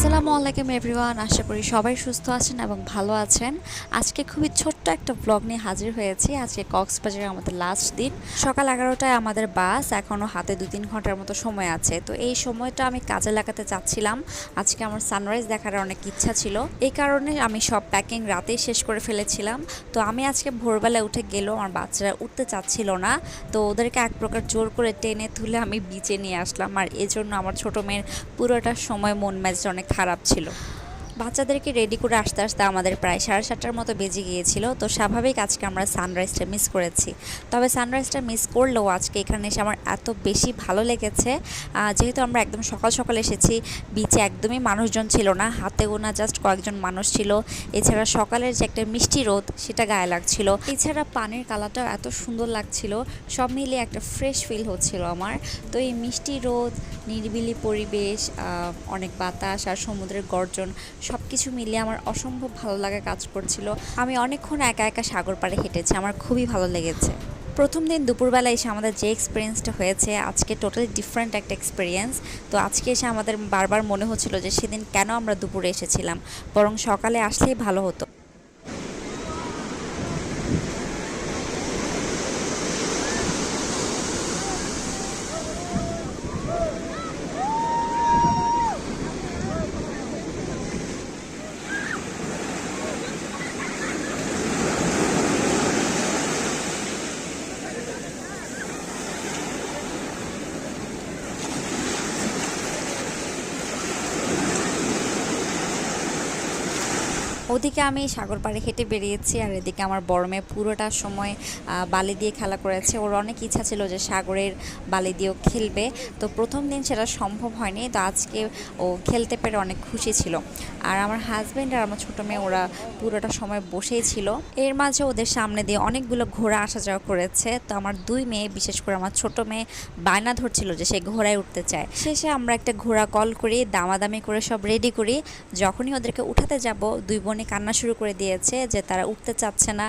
আসসালামু আলাইকুম এভরিওয়ান, আশা করি সবাই সুস্থ আছেন এবং ভালো আছেন। আজকে খুবই ছোট্ট একটা ব্লগ নিয়ে হাজির হয়েছি। আজকে কক্সবাজারে আমাদের লাস্ট দিন। সকাল এগারোটায় আমাদের বাস এখনও হাতে দু তিন ঘণ্টার মতো সময় আছে। তো এই সময়টা আমি কাজে লাগাতে চাচ্ছিলাম। আজকে আমার সানরাইজ দেখার অনেক ইচ্ছা ছিল। এই কারণে আমি সব প্যাকিং রাতেই শেষ করে ফেলেছিলাম। তো আমি আজকে ভোরবেলা উঠে গেলেও আমার বাচ্চারা উঠতে চাচ্ছিল না। তো ওদেরকে এক প্রকার জোর করে টেনে তুলে আমি বিচে নিয়ে আসলাম। আর এজন্য আমার ছোট মেয়ের পুরোটা সময় মন মেজাজ অনেক খারাপ ছিল। বাচ্চাদেরকে রেডি করে আসতে আসতে আমাদের প্রায় সাড়ে সাতটার মতো বেজে গিয়েছিল। তো স্বাভাবিক আজকে আমরা সানরাইজটা মিস করেছি। তবে সানরাইজটা মিস করলেও আজকে এখানে এসে আমার এত বেশি ভালো লেগেছে। যেহেতু আমরা একদম সকাল সকাল এসেছি বিচে একদমই মানুষজন ছিল না। হাতে গোনা জাস্ট কয়েকজন মানুষ ছিল। এছাড়া সকালের যে একটা মিষ্টি রোদ, সেটা গায়ে লাগছিল। এছাড়া পানির কালারটাও এত সুন্দর লাগছিল। সব মিলিয়ে একটা ফ্রেশ ফিল হচ্ছিল আমার। তো এই মিষ্টি রোদ, নিরিবিলি পরিবেশ অনেক বাতাস আর সমুদ্রের গর্জন কিছু মিলিয়ে আমার অসম্ভব ভালো লাগা কাজ করছিল। আমি অনেকক্ষণ একা একা সাগর পাড়ে হেঁটেছি, আমার খুবই ভালো লেগেছে। প্রথম দিন দুপুরবেলা এসে আমাদের যে এক্সপিরিয়েন্সটা হয়েছে, আজকে টোটালি ডিফারেন্ট একটা এক্সপিরিয়েন্স তো আজকে এসে আমাদের বারবার মনে হচ্ছিল যে সেদিন কেন আমরা দুপুরে এসেছিলাম। বরং সকালে আসলেই ভালো হতো। ওদিকে আমি সাগর পাড়ে হেঁটে বেরিয়েছি আর এদিকে আমার বড় মেয়ে পুরোটা সময় বালি দিয়ে খেলা করেছে। ওর অনেক ইচ্ছা ছিল যে সাগরের বালি দিয়েও খেলবে। তো প্রথম দিন সেটা সম্ভব হয়নি। তো আজকে ও খেলতে পেরে অনেক খুশি ছিল। আর আমার হাজব্যান্ড আর আমার ছোটো মেয়ে ওরা পুরোটা সময় বসেই ছিল। এর মাঝে ওদের সামনে দিয়ে অনেকগুলো ঘোড়া আসা যাওয়া করেছে। তো আমার দুই মেয়ে, বিশেষ করে আমার ছোট মেয়ে, বায়না ধরছিল যে সে ঘোড়ায় উঠতে চায়। শেষে আমরা একটা ঘোড়া কল করি, দামাদামি করে সব রেডি করি। যখনই ওদেরকে উঠাতে যাব, দুই বোনে কান্না শুরু করে দিয়েছে যে তারা উঠতে চাচ্ছে না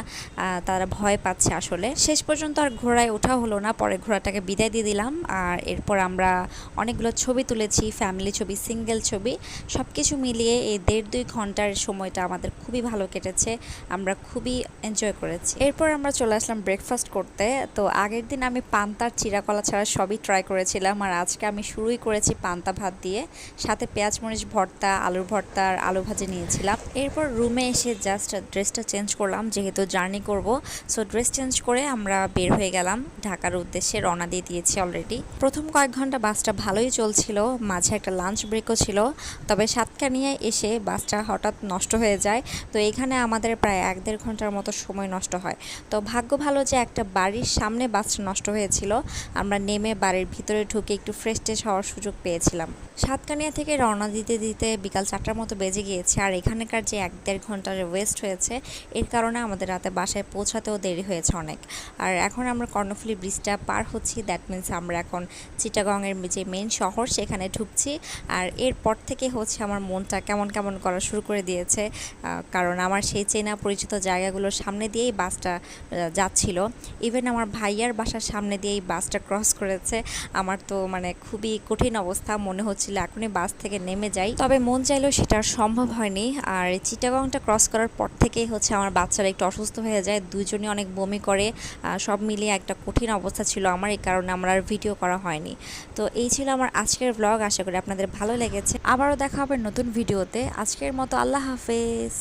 তারা ভয় পাচ্ছে আসলে। শেষ পর্যন্ত আর ঘোড়ায় ওঠা হলো না, পরে ঘোড়াটাকে বিদায় দিয়ে দিলাম। আর এরপর আমরা অনেকগুলো ছবি তুলেছি ফ্যামিলি ছবি সিঙ্গেল ছবি সব কিছু মিলিয়ে এই দেড় দুই ঘণ্টার সময়টা আমাদের খুবই ভালো কেটেছে, আমরা খুবই এনজয় করেছি। এরপর আমরা চলে আসলাম ব্রেকফাস্ট করতে। তো আগের দিন আমি পান্তার চিরাকলা ছাড়া সবই ট্রাই করেছিলাম। আর আজকে আমি শুরুই করেছি পান্তা ভাত দিয়ে। সাথে পেঁয়াজ মরিচ ভর্তা, আলুর ভর্তা আর আলু ভাজি নিয়েছিলাম। এরপর রুমে এসে জাস্ট ড্রেসটা চেঞ্জ করলাম, যেহেতু জার্নি করব। সো ড্রেস চেঞ্জ করে আমরা বের হয়ে গেলাম, ঢাকার উদ্দেশ্যে রওনা দিয়ে দিয়েছি অলরেডি প্রথম কয়েক ঘণ্টা বাসটা ভালোই চলছিল, মাঝে একটা লাঞ্চ ব্রেকও ছিল, তবে সাতকানিয়ায় এসে বাসটা হঠাৎ নষ্ট হয়ে যায়। তো এখানে আমাদের প্রায় এক দেড় ঘণ্টার মতো সময় নষ্ট হয়। তো ভাগ্য ভালো যে একটা বাড়ির সামনে বাসটা নষ্ট হয়েছিল, আমরা নেমে বাড়ির ভিতরে ঢুকে একটু ফ্রেশ ট্রেশ হওয়ার সুযোগ পেয়েছিলাম। সাতকানিয়া থেকে রওনা দিতে দিতে বিকাল চারটার মতো বেজে গিয়েছে, আর এখানকার যে এক দেড় ঘণ্টার ওয়েস্ট হয়েছে। এর কারণে আমাদের রাতে বাসায় পৌঁছাতেও দেরি হয়েছে অনেক। আর এখন আমরা কর্ণফুলি ব্রিজটা পার হচ্ছি। দ্যাট মিন্স আমরা এখন চিটাগংয়ের যে মেন শহর, সেখানে ঢুকছি। আর এরপর থেকে হচ্ছে আমার মনটা কেমন কেমন করা শুরু করে দিয়েছে। কারণ আমার সেই চেনা পরিচিত জায়গাগুলোর সামনে দিয়েই বাসটা যাচ্ছিল। ইভেন আমার ভাইয়ার বাসার সামনে দিয়েই বাসটা ক্রস করেছে। আমার তো মানে খুবই কঠিন অবস্থা। মনে হচ্ছিল এখনই বাস থেকে নেমে যাই। তবে মন চাইলেও সেটা সম্ভব হয়নি। আর এই চিটাগংটা ক্রস করার পর থেকেই হচ্ছে আমার বাচ্চারা একটু অসুস্থ হয়ে যায়। দুজনই অনেক বমি করে সব মিলিয়ে একটা কঠিন অবস্থা ছিল আমার, এই কারণে আমার আর ভিডিও করা হয়নি। তো এই ছিল আমার আজকের ব্লগ আশা করি আপনাদের ভালো লেগেছে। আবারও দেখা হবে নতুন ভিডিওতে আজকের মতো আল্লাহ হাফেজ।